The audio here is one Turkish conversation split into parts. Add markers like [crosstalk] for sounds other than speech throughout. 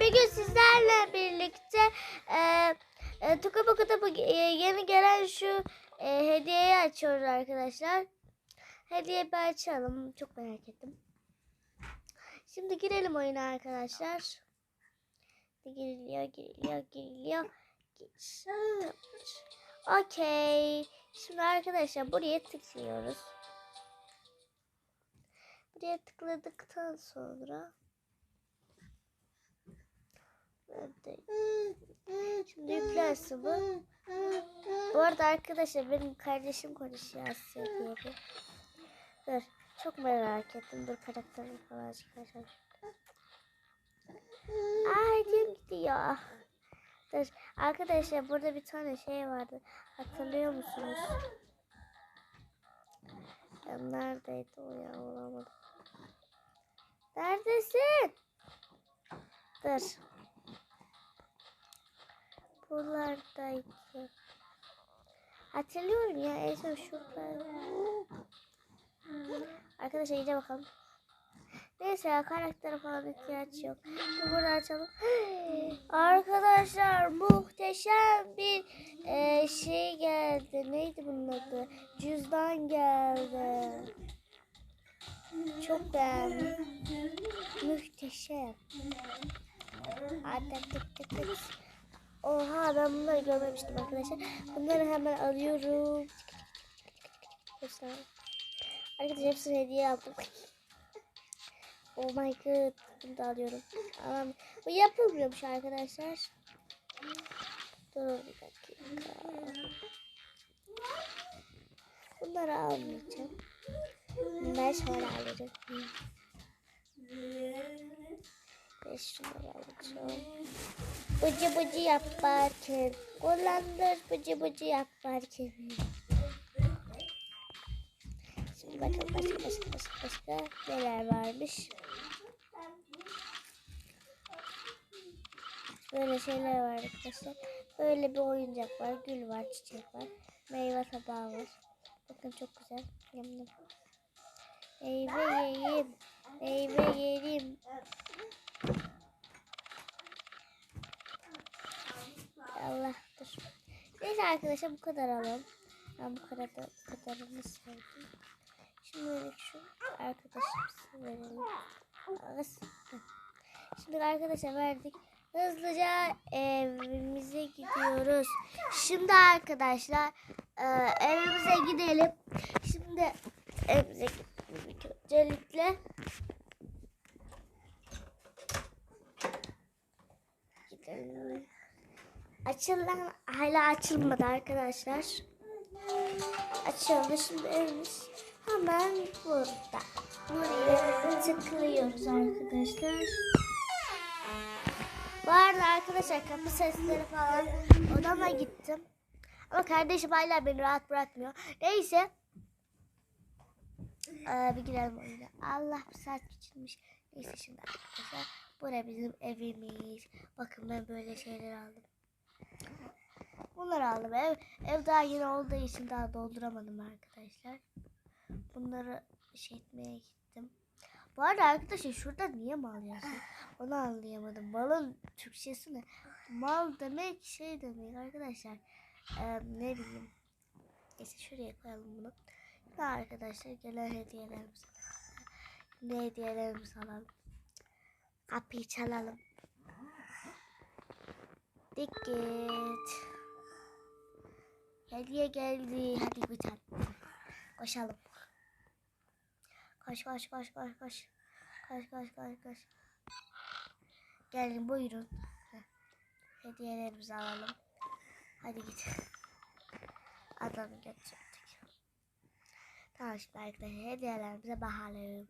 arkadaşlar bir gün sizlerle birlikte e, e, Tuka Topu e, yeni gelen şu e, hediyeyi açıyoruz arkadaşlar. Hediye bir açalım. Çok merak ettim. Şimdi girelim oyuna arkadaşlar. Giriliyor, giriliyor, giriliyor. Gir. Okey. Şimdi arkadaşlar buraya tıklıyoruz. Buraya tıkladıktan sonra? Şimdi yüklensin bu. Bu arada arkadaşlar benim kardeşim konuşuyor Asya diye bir. Dur. Çok merak ettim. Dur karakterimi falan çıkaracağım. Ay dilim gidiyor. Dur. Arkadaşlar burada bir tane şey vardı. Hatırlıyor musunuz? Neredeydi o ya olamadım. Neredesin? Dur. Buralardaydı. Hatırlıyorum ya en son şurada. Arkadaşlar iyice bakalım. Neyse ya karaktere falan ihtiyaç yok. Burada açalım. [gasps] Arkadaşlar muhteşem bir e, şey geldi. Neydi bunun adı? Cüzdan geldi. Çok beğendim. Muhteşem. Hadi tık tık tık. Oha ben bunları görmemiştim arkadaşlar. Bunları hemen alıyorum. Arkadaşlar hepsini hediye aldım. Oh my god. Bunu da alıyorum. Alam. Bu yapılmıyormuş arkadaşlar. Dur bir dakika. Bunları almayacağım. Bunları sonra alacağım. Ve şunları alacağım. Bıcı bıcı yaparken kullandır bıcı bıcı yaparken. Şimdi bakalım başka başka başka başka neler varmış. Böyle şeyler var arkadaşlar. Böyle bir oyuncak var. Gül var, çiçek var. Meyve tabağı var. Bakın çok güzel. Yemli. Meyve yiyeyim. Meyve yiyeyim. Allah dur. Neyse arkadaşlar bu kadar alalım. Ben bu kadar da, bu kadarını sevdim. Şimdi şu arkadaşımıza verelim. Şimdi arkadaşa verdik. Hızlıca evimize gidiyoruz. Şimdi arkadaşlar e, evimize gidelim. Şimdi evimize gidelim. Öncelikle gidelim. Açılan hala açılmadı arkadaşlar. Açıldı şimdi evimiz hemen burada. Buraya tıklıyoruz arkadaşlar. Bu arada arkadaşlar kapı sesleri falan odama gittim. Ama kardeşim hala beni rahat bırakmıyor. Neyse. Ee, bir girelim oyuna. Allah bir saat geçirmiş. Neyse şimdi arkadaşlar. Burası bizim evimiz. Bakın ben böyle şeyler aldım. Bunları aldım. Ev, ev daha yeni olduğu için daha dolduramadım arkadaşlar. Bunları şey etmeye gittim. Bu arada arkadaşlar şurada niye mal yazıyor? Onu anlayamadım. Malın Türkçesi ne? Mal demek şey demek arkadaşlar. Ee, ne bileyim. Neyse şuraya koyalım bunu. Ve arkadaşlar gelen hediyelerimizi. Ne hediyelerimizi alalım. Kapıyı çalalım. Dikkat. Hediye geldi. Hadi güzel. Koşalım. Koş koş koş koş koş. Koş koş koş koş. Gelin buyurun. Hediyelerimizi alalım. Hadi git. Adamı götürdük. Tamam şimdi arkadaşlar hediyelerimize bakalım.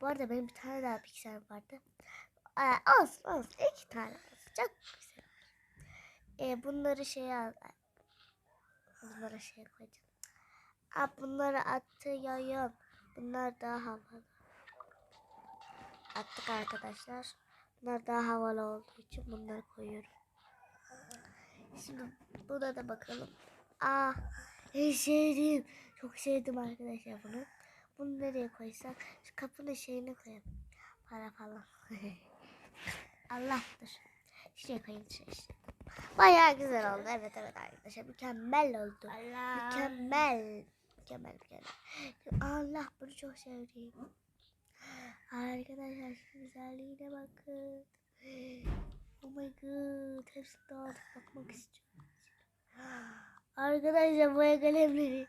Bu arada benim bir tane daha piksel vardı. Aa, olsun olsun. iki tane olsun. Çok güzel. Ee, bunları şeye al. Bunları şeye koyacağım. Aa, bunları atıyorum. Bunlar daha havalı. Attık arkadaşlar. Bunlar daha havalı olduğu için bunları koyuyorum. Şimdi buna da bakalım. Aa, en sevdiğim. Çok sevdim arkadaşlar bunu. Bunu nereye koysak? Şu kapının şeyine koyalım. Para falan. [laughs] Allah'tır. Şuraya koyayım şuraya. Bayağı güzel oldu. Evet evet arkadaşlar. Mükemmel oldu. Mükemmel. Mükemmel mükemmel. Allah bunu çok sevdim. Arkadaşlar şu güzelliğine bakın. Oh my god. Hepsini dağıtıp bakmak istiyorum. Arkadaşlar boya kalemleri.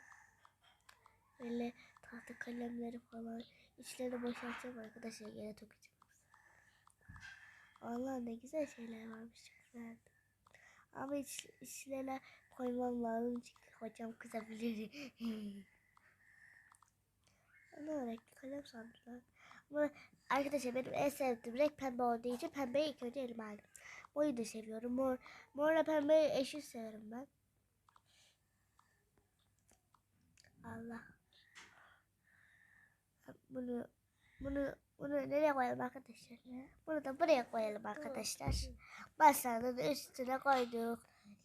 Böyle tahta kalemleri falan. İçlerini boşaltacağım arkadaşlar. Yere tokacağım. Allah ne güzel şeyler varmış. Güzeldi. Ama iç, içlerine koymam lazım çünkü hocam kızabilir. [laughs] Ana renkli kalem sandılar. Ama arkadaşlar benim en sevdiğim renk pembe olduğu için pembeyi ilk önce elime aldım. Moru da seviyorum. Mor, morla pembeyi eşit severim ben. Allah. Bunu bunu bunu nereye koyalım arkadaşlar? Bunu da buraya koyalım arkadaşlar. Masanın üstüne koyduk.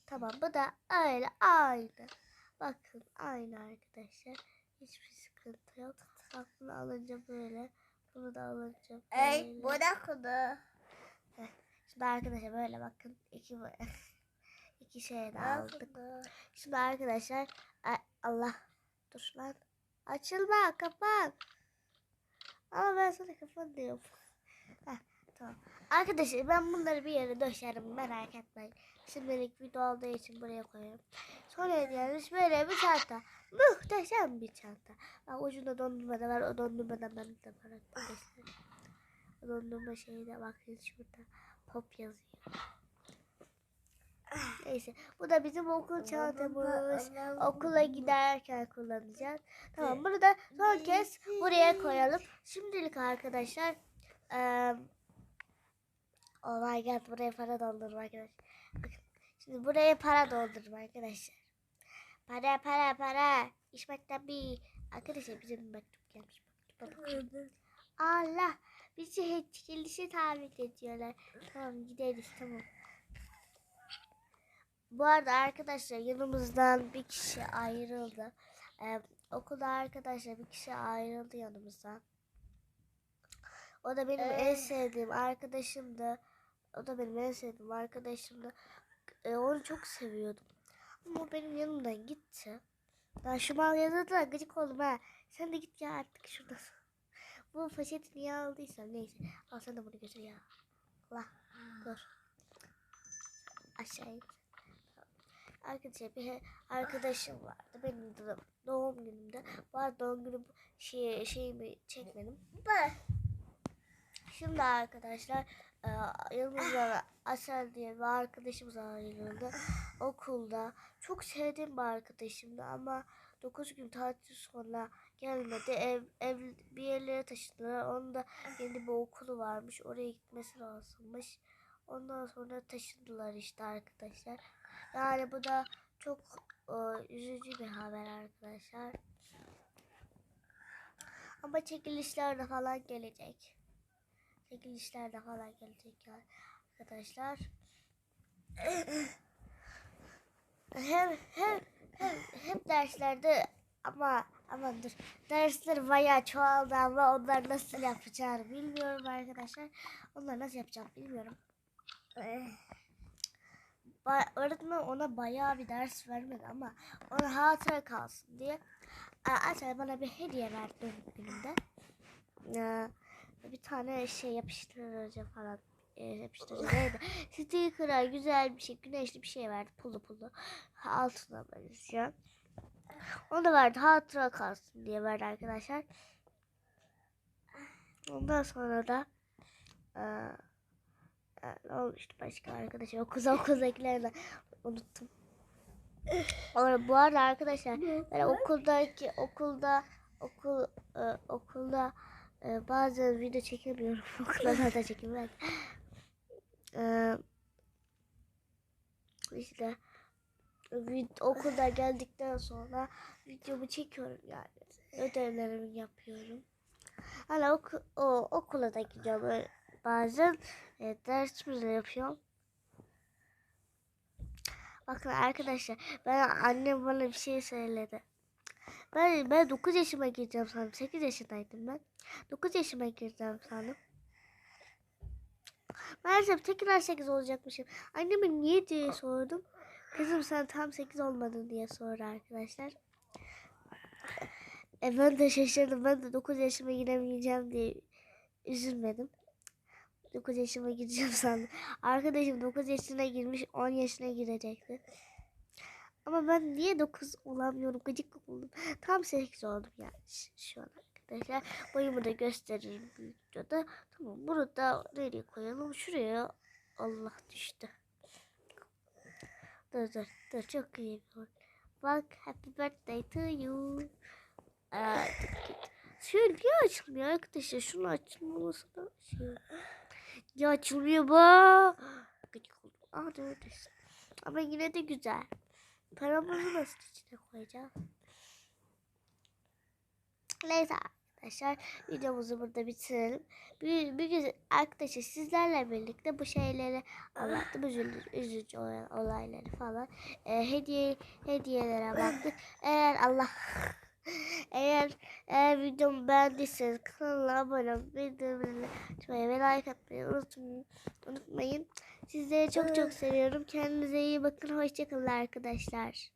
Tamam bu da öyle aynı. Bakın aynı arkadaşlar. Hiçbir sıkıntı yok. Bak bunu alınca böyle. Bunu da alınca böyle. Ey bu da kudu. Şimdi arkadaşlar böyle bakın. iki, [laughs] iki şey de Al aldık. Şimdi arkadaşlar Allah dur lan. Açılma kapan. Ama ben sana kapan diyorum. Heh, tamam. Arkadaşlar ben bunları bir yere döşerim merak etmeyin. Şimdilik video olduğu için buraya koyuyorum. Sonra hediyemiz böyle bir çanta. Muhteşem bir çanta. Bak ucunda dondurma da var. O dondurmadan ben de. O dondurma şeyi de bakın şurada. Pop yazıyor. Neyse. Bu da bizim okul çantamız. Okula giderken kullanacağız. Tamam bunu da son kez buraya koyalım. Şimdilik arkadaşlar eee Oh my god buraya para doldurma arkadaşlar. Bakın, Şimdi buraya para doldurma arkadaşlar. Para para para. İş bir Arkadaşlar bize bir mektup gelmiş. Mektuba. Allah bizi etkilişe davet ediyorlar. Tamam gideriz tamam. Bu arada arkadaşlar yanımızdan bir kişi ayrıldı. Ee, okulda arkadaşlar bir kişi ayrıldı yanımızdan. O da benim en Ee? sevdiğim arkadaşımdı. O da benim en sevdiğim arkadaşımdı. Ee, onu çok seviyordum. Ama benim yanımdan gitti. Ben şu mal yazıda da gıcık oldum ha. Sen de git ya artık şuradan. [laughs] Bu poşeti niye aldıysam neyse. Al sen de bunu götür ya. Allah dur. Aşağı in. Arkadaşlar bir arkadaşım vardı. Benim de doğum günümde. Bu arada doğum günü şey, şeyimi çekmedim. Bu. Şimdi arkadaşlar e, yanımızda Asel diye bir arkadaşımız ayrıldı. Okulda. Çok sevdiğim bir arkadaşımdı ama 9 gün tatil sonra gelmedi. Ev, ev bir yerlere taşıdılar. Onun da yeni bir okulu varmış. Oraya gitmesi lazımmış. Ondan sonra taşındılar işte arkadaşlar. Yani bu da çok e, üzücü bir haber arkadaşlar. Ama çekilişler de falan gelecek. Çekilişler de falan gelecek yani arkadaşlar. Hem hem hem hep derslerde ama aman dur dersler bayağı çoğaldı ama onlar nasıl yapacağını bilmiyorum arkadaşlar. Onlar nasıl yapacağım bilmiyorum. Öğretmen ona bayağı bir ders vermedi ama ona hatıra kalsın diye Asel bana bir hediye verdi günümde. Ee, bir tane şey yapıştırıcı falan e, yapıştırıcı [laughs] neydi? Sticker'a güzel bir şey, güneşli bir şey verdi. Pullu pullu. Altına benziyor. Onu da verdi. Hatıra kalsın diye verdi arkadaşlar. Ondan sonra da e, e, ne olmuştu başka arkadaşlar? Okulda okuldakilerden unuttum. Sonra bu arada arkadaşlar ben okuldaki okulda okul e, okulda e, bazen video çekemiyorum. [laughs] Okulda zaten çekemiyorum. E, işte okulda geldikten sonra videomu çekiyorum yani. Ödevlerimi yapıyorum. Hala oku, o, okula da gidiyorum. Böyle Bazen e, dersimi de yapıyorum. Bakın arkadaşlar ben annem bana bir şey söyledi. Ben ben 9 yaşıma gireceğim sandım. 8 yaşındaydım ben. 9 yaşıma gireceğim sandım. Maalesef tekrar 8 olacakmışım. Anneme niye diye sordum. Kızım sen tam 8 olmadın diye sordu arkadaşlar. E ben de şaşırdım. Ben de 9 yaşıma giremeyeceğim diye üzülmedim. 9 yaşıma gireceğim [laughs] sandım. Arkadaşım 9 yaşına girmiş 10 yaşına girecekti. Ama ben niye 9 olamıyorum gıcık oldum. Tam 8 oldum yani şu an arkadaşlar. Boyumu da gösteririm videoda. Tamam bunu da nereye koyalım? Şuraya. Allah düştü. Dur dur dur çok iyi bir. Bak happy birthday to you. Aa, niye açılmıyor arkadaşlar? Şunu açılmamasına şey. Ya. Gıcık oldum. Aa dur. Ama yine de güzel. Paramızı nasıl içine koyacağız? Neyse arkadaşlar videomuzu burada bitirelim. Bir, bir gün arkadaşlar sizlerle birlikte bu şeyleri anlattım. Üzücü olan olayları falan. Ee, hediye hediyelere baktık. Eğer Allah eğer eğer videomu beğendiyseniz kanala abone olup bildirimleri açmayı ve like atmayı unutmayın. unutmayın. Sizleri çok çok seviyorum. Kendinize iyi bakın. Hoşçakalın arkadaşlar.